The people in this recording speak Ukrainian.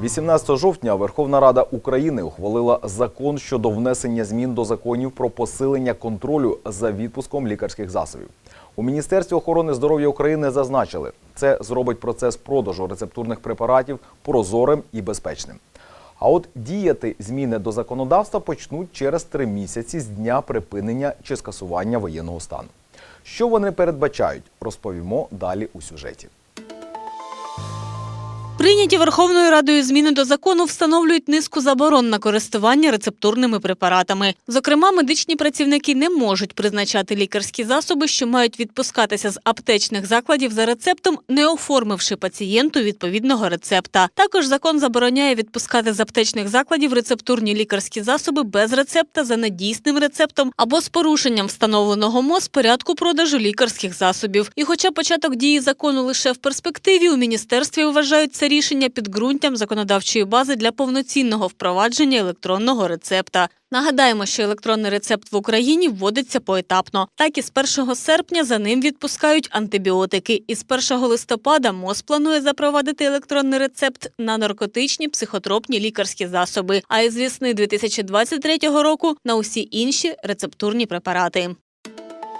18 жовтня Верховна Рада України ухвалила закон щодо внесення змін до законів про посилення контролю за відпуском лікарських засобів. У Міністерстві охорони здоров'я України зазначили, це зробить процес продажу рецептурних препаратів прозорим і безпечним. А от діяти зміни до законодавства почнуть через три місяці з дня припинення чи скасування воєнного стану. Що вони передбачають, розповімо далі у сюжеті. Прийняті Верховною Радою зміни до закону встановлюють низку заборон на користування рецептурними препаратами. Зокрема, медичні працівники не можуть призначати лікарські засоби, що мають відпускатися з аптечних закладів за рецептом, не оформивши пацієнту відповідного рецепта. Також закон забороняє відпускати з аптечних закладів рецептурні лікарські засоби без рецепта за недійсним рецептом або з порушенням встановленого МОЗ порядку продажу лікарських засобів. І хоча початок дії закону лише в перспективі, у міністерстві вважають це рішення підґрунтям законодавчої бази для повноцінного впровадження електронного рецепта. Нагадаємо, що електронний рецепт в Україні вводиться поетапно. Так і з 1 серпня за ним відпускають антибіотики. І з 1 листопада МОЗ планує запровадити електронний рецепт на наркотичні психотропні лікарські засоби. А із весни 2023 року на усі інші рецептурні препарати.